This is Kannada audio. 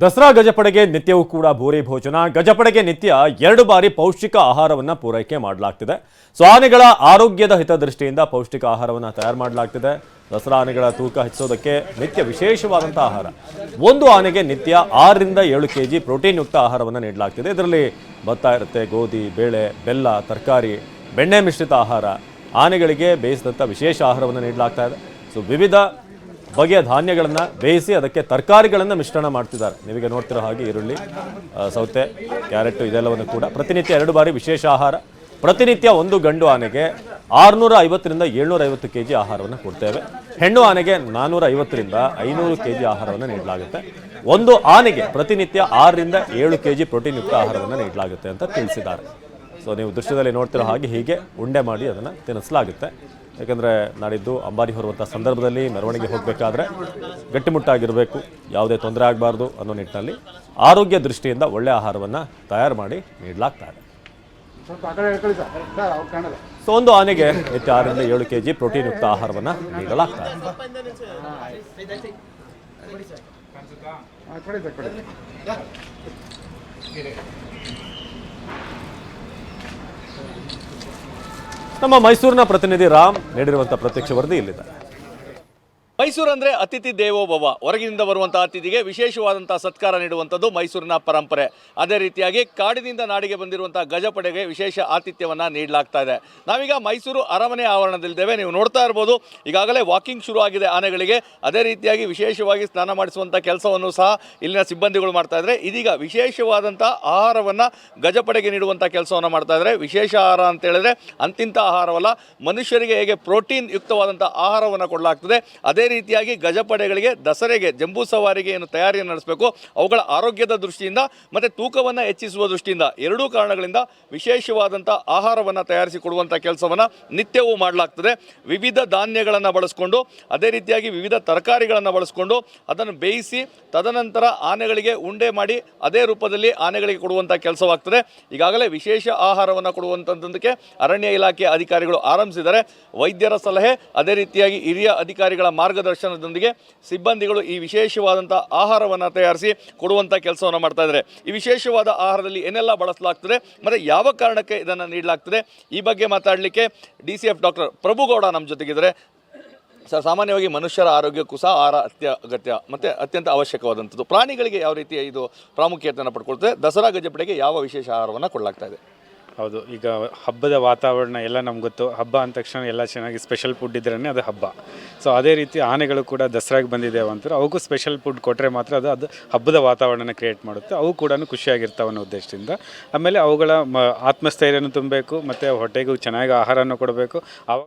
ದಸರಾ ಗಜಪಡೆಗೆ ನಿತ್ಯವೂ ಕೂಡ ಭೂರಿ ಭೋಜನ. ಗಜಪಡೆಗೆ ನಿತ್ಯ ಎರಡು ಬಾರಿ ಪೌಷ್ಟಿಕ ಆಹಾರವನ್ನು ಪೂರೈಕೆ ಮಾಡಲಾಗ್ತಿದೆ. ಸೊ ಆನೆಗಳ ಆರೋಗ್ಯದ ಹಿತದೃಷ್ಟಿಯಿಂದ ಪೌಷ್ಟಿಕ ಆಹಾರವನ್ನು ತಯಾರು ಮಾಡಲಾಗ್ತಿದೆ. ದಸರಾ ಆನೆಗಳ ತೂಕ ಹೆಚ್ಚಿಸೋದಕ್ಕೆ ನಿತ್ಯ ವಿಶೇಷವಾದಂಥ ಆಹಾರ. ಒಂದು ಆನೆಗೆ ನಿತ್ಯ ಆರರಿಂದ ಏಳು ಕೆ ಜಿ ಪ್ರೋಟೀನ್ ಯುಕ್ತ ಆಹಾರವನ್ನು ನೀಡಲಾಗ್ತಿದೆ. ಇದರಲ್ಲಿ ಭತ್ತ ಇರುತ್ತೆ, ಗೋಧಿ, ಬೇಳೆ, ಬೆಲ್ಲ, ತರಕಾರಿ, ಬೆಣ್ಣೆ ಮಿಶ್ರಿತ ಆಹಾರ. ಆನೆಗಳಿಗೆ ಬೇಯಿಸಿದಂಥ ವಿಶೇಷ ಆಹಾರವನ್ನು ನೀಡಲಾಗ್ತಾ ಇದೆ. ಸೊ ವಿವಿಧ ಬಗೆಯ ಧಾನ್ಯಗಳನ್ನು ಬೇಯಿಸಿ ಅದಕ್ಕೆ ತರಕಾರಿಗಳನ್ನು ಮಿಶ್ರಣ ಮಾಡ್ತಿದ್ದಾರೆ. ನಿಮಗೆ ನೋಡ್ತಿರೋ ಹಾಗೆ ಈರುಳ್ಳಿ ಸೌತೆ, ಕ್ಯಾರೆಟ್ ಇದೆಲ್ಲವನ್ನು ಕೂಡ ಪ್ರತಿನಿತ್ಯ ಎರಡು ಬಾರಿ ವಿಶೇಷ ಆಹಾರ. ಪ್ರತಿನಿತ್ಯ ಒಂದು ಗಂಡು ಆನೆಗೆ ಆರುನೂರ ಐವತ್ತರಿಂದ ಏಳ್ನೂರ ಐವತ್ತು ಕೆ ಜಿ ಆಹಾರವನ್ನು ಕೊಡ್ತೇವೆ. ಹೆಣ್ಣು ಆನೆಗೆ ನಾನ್ನೂರ ಐವತ್ತರಿಂದ ಐನೂರು ಕೆ ಜಿ ಆಹಾರವನ್ನು ನೀಡಲಾಗುತ್ತೆ. ಒಂದು ಆನೆಗೆ ಪ್ರತಿನಿತ್ಯ ಆರರಿಂದ ಏಳು ಕೆ ಜಿ ಪ್ರೋಟೀನ್ ಯುಕ್ತ ಆಹಾರವನ್ನು ನೀಡಲಾಗುತ್ತೆ ಅಂತ ತಿಳಿಸಿದ್ದಾರೆ. ಸೊ ನೀವು ದೃಶ್ಯದಲ್ಲಿ ನೋಡ್ತಿರೋ ಹಾಗೆ ಹೀಗೆ ಉಂಡೆ ಮಾಡಿ ಅದನ್ನು ತಿನ್ನಿಸಲಾಗುತ್ತೆ. ಯಾಕಂದರೆ ನಾಡಿದ್ದು ಅಂಬಾರಿ ಹೊರುವಂಥ ಸಂದರ್ಭದಲ್ಲಿ ಮೆರವಣಿಗೆ ಹೋಗಬೇಕಾದ್ರೆ ಗಟ್ಟಿಮುಟ್ಟಾಗಿರಬೇಕು ಯಾವುದೇ ತೊಂದರೆ ಆಗಬಾರ್ದು ಅನ್ನೋ ನಿಟ್ಟಿನಲ್ಲಿ ಆರೋಗ್ಯ ದೃಷ್ಟಿಯಿಂದ ಒಳ್ಳೆಯ ಆಹಾರವನ್ನು ತಯಾರು ಮಾಡಿ ನೀಡಲಾಗ್ತಾ ಇದೆ. ಸೊ ಒಂದು ಆನೆಗೆ ಹೆಚ್ಚು ಆರರಿಂದ ಏಳು ಕೆ ಜಿ ಪ್ರೋಟೀನ್ ಯುಕ್ತ ಆಹಾರವನ್ನು ನೀಡಲಾಗ್ತಾ ಇದೆ ಆ ಕಡೆ ಸರ್ ಕಡೆ ನಮ್ಮ ಮೈಸೂರಿನ ಪ್ರತಿನಿಧಿ ರಾಮ್ ನೀಡಿರುವಂತಹ ಪ್ರತ್ಯಕ್ಷ ವರದಿ ಇಲ್ಲಿದೆ. ಮೈಸೂರು ಅಂದ್ರೆ ಅತಿಥಿ ದೇವೋಭವ ಹೊರಗಿನಿಂದ ಬರುವಂತಹ ಅತಿಥಿಗೆ ವಿಶೇಷವಾದಂಥ ಸತ್ಕಾರ ನೀಡುವಂಥದ್ದು ಮೈಸೂರಿನ ಪರಂಪರೆ. ಅದೇ ರೀತಿಯಾಗಿ ಕಾಡಿನಿಂದ ನಾಡಿಗೆ ಬಂದಿರುವಂಥ ಗಜಪಡೆಗೆ ವಿಶೇಷ ಆತಿಥ್ಯವನ್ನ ನೀಡಲಾಗ್ತಾ ಇದೆ. ನಾವೀಗ ಮೈಸೂರು ಅರಮನೆ ಆವರಣದಲ್ಲಿದ್ದೇವೆ. ನೀವು ನೋಡ್ತಾ ಇರ್ಬೋದು. ಈಗಾಗಲೇ ವಾಕಿಂಗ್ ಶುರು ಆಗಿದೆ ಆನೆಗಳಿಗೆ. ಅದೇ ರೀತಿಯಾಗಿ ವಿಶೇಷವಾಗಿ ಸ್ನಾನ ಮಾಡಿಸುವಂಥ ಕೆಲಸವನ್ನು ಸಹ ಇಲ್ಲಿನ ಸಿಬ್ಬಂದಿಗಳು ಮಾಡ್ತಾ ಇದ್ದಾರೆ. ಇದೀಗ ವಿಶೇಷವಾದಂಥ ಆಹಾರವನ್ನು ಗಜಪಡೆಗೆ ನೀಡುವಂಥ ಕೆಲಸವನ್ನು ಮಾಡ್ತಾ ಇದ್ದಾರೆ. ವಿಶೇಷ ಆಹಾರ ಅಂತ ಹೇಳಿದ್ರೆ ಅಂತಿಂಥ ಆಹಾರವಲ್ಲ. ಮನುಷ್ಯರಿಗೆ ಹೇಗೆ ಪ್ರೋಟೀನ್ ಯುಕ್ತವಾದಂಥ ಆಹಾರವನ್ನು ಕೊಡಲಾಗ್ತದೆ. ಅದೇ ರೀತಿಯಾಗಿ ಗಜಪಡೆಗಳಿಗೆ, ದಸರೆಗೆ, ಜಂಬೂ ಸವಾರಿಗೆ ಏನು ತಯಾರಿಯನ್ನು ನಡೆಸಬೇಕು, ಅವುಗಳ ಆರೋಗ್ಯದ ದೃಷ್ಟಿಯಿಂದ ಮತ್ತು ತೂಕವನ್ನು ಹೆಚ್ಚಿಸುವ ದೃಷ್ಟಿಯಿಂದ ಎರಡೂ ಕಾರಣಗಳಿಂದ ವಿಶೇಷವಾದಂಥ ಆಹಾರವನ್ನು ತಯಾರಿಸಿ ಕೊಡುವಂಥ ಕೆಲಸವನ್ನು ನಿತ್ಯವೂ ಮಾಡಲಾಗ್ತದೆ. ವಿವಿಧ ಧಾನ್ಯಗಳನ್ನು ಬಳಸ್ಕೊಂಡು, ಅದೇ ರೀತಿಯಾಗಿ ವಿವಿಧ ತರಕಾರಿಗಳನ್ನು ಬಳಸ್ಕೊಂಡು, ಅದನ್ನು ಬೇಯಿಸಿ, ತದನಂತರ ಆನೆಗಳಿಗೆ ಉಂಡೆ ಮಾಡಿ, ಅದೇ ರೂಪದಲ್ಲಿ ಆನೆಗಳಿಗೆ ಕೊಡುವಂಥ ಕೆಲಸವಾಗ್ತದೆ. ಈಗಾಗಲೇ ವಿಶೇಷ ಆಹಾರವನ್ನು ಕೊಡುವಂಥದ್ದಕ್ಕೆ ಅರಣ್ಯ ಇಲಾಖೆ ಅಧಿಕಾರಿಗಳು ಆರಂಭಿಸಿದ್ದಾರೆ. ವೈದ್ಯರ ಸಲಹೆ, ಅದೇ ರೀತಿಯಾಗಿ ಹಿರಿಯ ಅಧಿಕಾರಿಗಳ ಮಾರ್ಗದರ್ಶನದೊಂದಿಗೆ ಸಿಬ್ಬಂದಿಗಳು ಈ ವಿಶೇಷವಾದಂಥ ಆಹಾರವನ್ನು ತಯಾರಿಸಿ ಕೊಡುವಂಥ ಕೆಲಸವನ್ನು ಮಾಡ್ತಾ ಇದ್ದಾರೆ. ಈ ವಿಶೇಷವಾದ ಆಹಾರದಲ್ಲಿ ಏನೆಲ್ಲ ಬಳಸಲಾಗ್ತದೆ, ಮತ್ತು ಯಾವ ಕಾರಣಕ್ಕೆ ಇದನ್ನು ನೀಡಲಾಗ್ತದೆ, ಈ ಬಗ್ಗೆ ಮಾತಾಡಲಿಕ್ಕೆ D C F doctor Prabhugowda ನಮ್ಮ ಜೊತೆಗಿದ್ದಾರೆ. ಸರ್, ಸಾಮಾನ್ಯವಾಗಿ ಮನುಷ್ಯರ ಆರೋಗ್ಯಕ್ಕೂ ಸಹ ಆಹಾರ ಅತ್ಯ ಅಗತ್ಯ ಮತ್ತು ಅತ್ಯಂತ ಅವಶ್ಯಕವಾದಂಥದ್ದು. ಪ್ರಾಣಿಗಳಿಗೆ ಯಾವ ರೀತಿಯ ಇದು ಪ್ರಾಮುಖ್ಯತೆಯನ್ನು ಪಡ್ಕೊಳ್ತದೆ, ದಸರಾ ಗಜಪಡೆಗೆ ಯಾವ ವಿಶೇಷ ಆಹಾರವನ್ನು ಕೊಡಲಾಗ್ತಾ ಇದೆ? ಹೌದು, ಈಗ ಹಬ್ಬದ ವಾತಾವರಣ ಎಲ್ಲ ನಮ್ಗೆ ಗೊತ್ತು. ಹಬ್ಬ ಅಂದ ತಕ್ಷಣ ಎಲ್ಲ ಚೆನ್ನಾಗಿ ಸ್ಪೆಷಲ್ ಫುಡ್ ಇದ್ರೇ ಅದು ಹಬ್ಬ. ಸೊ ಅದೇ ರೀತಿ ಆನೆಗಳು ಕೂಡ ದಸರಾಗೆ ಬಂದಿದ್ದೇವೆ ಅಂತಾರೆ ಅವಕ್ಕೂ ಸ್ಪೆಷಲ್ ಫುಡ್ ಕೊಟ್ಟರೆ ಮಾತ್ರ ಅದು ಅದು ಹಬ್ಬದ ವಾತಾವರಣನ ಕ್ರಿಯೇಟ್ ಮಾಡುತ್ತೆ. ಅವು ಕೂಡ ಖುಷಿಯಾಗಿರ್ತಾವೆ ಅನ್ನೋ ಉದ್ದೇಶದಿಂದ. ಆಮೇಲೆ ಅವುಗಳ ಮ, ಆತ್ಮಸ್ಥೈರ್ಯನೂ ತುಂಬಬೇಕು, ಮತ್ತು ಹೊಟ್ಟೆಗೂ ಚೆನ್ನಾಗಿ ಆಹಾರನೂ ಕೊಡಬೇಕು. ಅವಾಗ